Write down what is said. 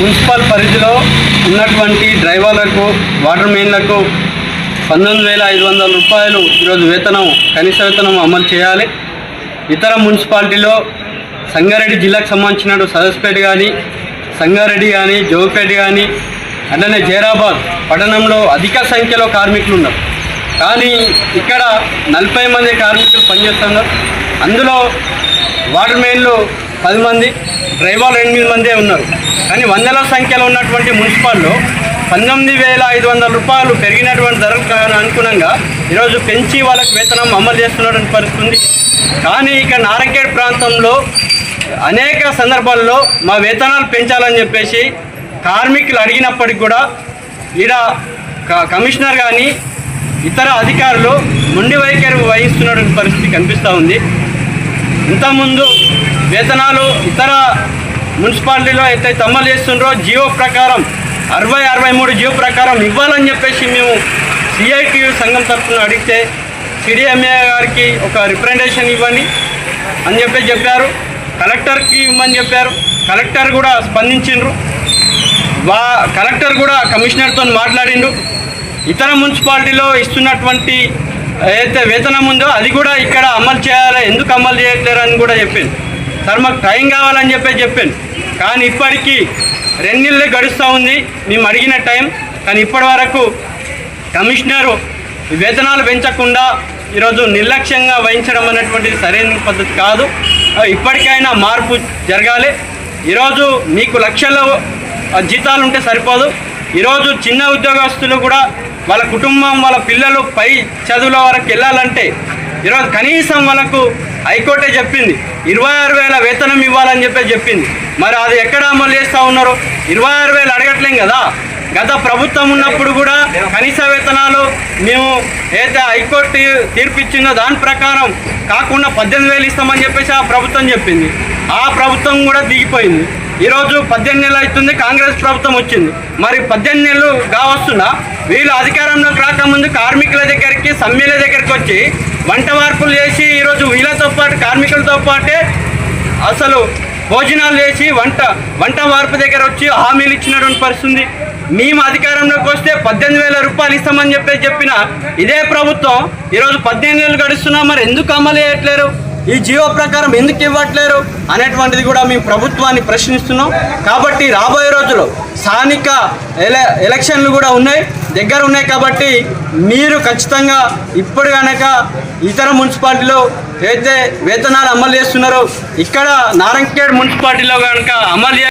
Municipal పరిధిలో ఉన్నటువంటి డ్రైవర్లకు వాటర్ మెయిన్లకు పంతొమ్మిది వేల ఐదు వందల రూపాయలు ఈరోజు వేతనం కనీస వేతనం అమలు చేయాలి. ఇతర మున్సిపాలిటీలో సంగారెడ్డి జిల్లాకు సంబంధించిన సదస్పేట కానీ సంగారెడ్డి కానీ జోపేట కానీ అట్లనే జైరాబాద్ పట్టణంలో అధిక సంఖ్యలో కార్మికులు ఉన్నారు. కానీ ఇక్కడ నలభై మంది కార్మికులు పనిచేస్తున్నారు. అందులో వాటర్ మెయిన్లు పది మంది డ్రైవర్లు ఎనిమిది మందే ఉన్నారు. కానీ వందల సంఖ్యలో ఉన్నటువంటి మున్సిపాల్లో పంతొమ్మిది వేల ఐదు వందల రూపాయలు పెరిగినటువంటి ధరలకు అనుగుణంగా ఈరోజు పెంచి వాళ్ళకి వేతనం అమలు చేస్తున్నటువంటి పరిస్థితుంది కానీ ఇక నారంకేడ్ ప్రాంతంలో అనేక సందర్భాల్లో మా వేతనాలు పెంచాలని చెప్పేసి కార్మికులు అడిగినప్పటికి కూడా ఈడ క- కమిషనర్ కానీ ఇతర అధికారులు ముండి వైఖరి వహిస్తున్నటువంటి పరిస్థితి కనిపిస్తూ ఉంది. ఇంతకుముందు వేతనాలు ఇతర మున్సిపాలిటీలో అయితే అమలు చేస్తుండ్రో జియో ప్రకారం అరవై అరవై మూడు జియో ప్రకారం ఇవ్వాలని చెప్పేసి మేము సిఐటి సంఘం తరఫున అడిగితే సిడిఎంఏ గారికి ఒక రిప్రజెంటేషన్ ఇవ్వండి అని చెప్పి చెప్పారు. కలెక్టర్కి ఇవ్వమని చెప్పారు. కలెక్టర్ కూడా స్పందించిండ్రు. వా కలెక్టర్ కూడా కమిషనర్తో మాట్లాడిండు. ఇతర మున్సిపాలిటీలో ఇస్తున్నటువంటి ఏదైతే వేతనం ఉందో అది కూడా ఇక్కడ అమలు చేయాలి ఎందుకు అమలు చేయట్లేరు అని కూడా చెప్పాను సార్ మాకు టైం కావాలని చెప్పి చెప్పాను కానీ ఇప్పటికీ రెండేళ్ళే గడుస్తూ ఉంది. మేము అడిగిన టైం కానీ ఇప్పటి వరకు కమిషనరు వేతనాలు పెంచకుండా ఈరోజు నిర్లక్ష్యంగా వహించడం అనేటువంటిది సరైన పద్ధతి కాదు. ఇప్పటికైనా మార్పు జరగాలి. ఈరోజు మీకు లక్షల్లో జీతాలు ఉంటే సరిపోదు. ఈరోజు చిన్న ఉద్యోగస్తులు కూడా వాళ్ళ కుటుంబం వాళ్ళ పిల్లలు పై చదువుల వరకు వెళ్ళాలంటే ఈరోజు కనీసం వాళ్ళకు హైకోర్టే చెప్పింది ఇరవై ఆరు వేల వేతనం ఇవ్వాలని చెప్పి చెప్పింది. మరి అది ఎక్కడ అమలు చేస్తూ ఉన్నారు? ఇరవై ఆరు వేలు అడగట్లేం కదా? గత ప్రభుత్వం ఉన్నప్పుడు కూడా కనీస వేతనాలు మేము ఏదైతే హైకోర్టు తీర్పు ఇచ్చిందో దాని ప్రకారం కాకుండా పద్దెనిమిది వేలు ఇస్తామని చెప్పేసి ఆ ప్రభుత్వం చెప్పింది. ఆ ప్రభుత్వం కూడా దిగిపోయింది. ఈరోజు పద్దెనిమిది నెలలు అవుతుంది కాంగ్రెస్ ప్రభుత్వం వచ్చింది. మరి పద్దెనిమిది నెలలు కావస్తున్నా వీళ్ళు అధికారంలోకి సమ్మెల దగ్గరికి వచ్చి వంట మార్పులు చేసి ఈరోజు వీళ్ళతో పాటు కార్మికులతో పాటే అసలు భోజనాలు చేసి వంట వంట మార్పు దగ్గర వచ్చి హామీలు ఇచ్చినటువంటి పరిస్థితి మేము అధికారంలోకి వస్తే పద్దెనిమిది వేల రూపాయలు ఇస్తామని చెప్పేసి చెప్పిన ఇదే ప్రభుత్వం ఈరోజు పద్దెనిమిది వేలు గడుస్తున్నా మరి ఎందుకు అమలు చేయట్లేరు? ఈ జీవో ప్రకారం ఎందుకు ఇవ్వట్లేరు అనేటువంటిది కూడా మేము ప్రభుత్వాన్ని ప్రశ్నిస్తున్నాం. కాబట్టి రాబోయే రోజుల్లో స్థానిక ఎల ఎలక్షన్లు కూడా ఉన్నాయి దగ్గర ఉన్నాయి కాబట్టి మీరు ఖచ్చితంగా ఇప్పుడు కనుక ఇతర మున్సిపాలిటీలో అయితే వేతనాలు అమలు చేస్తున్నారో ఇక్కడ నారంకేడ్ మున్సిపాలిటీలో కనుక అమలు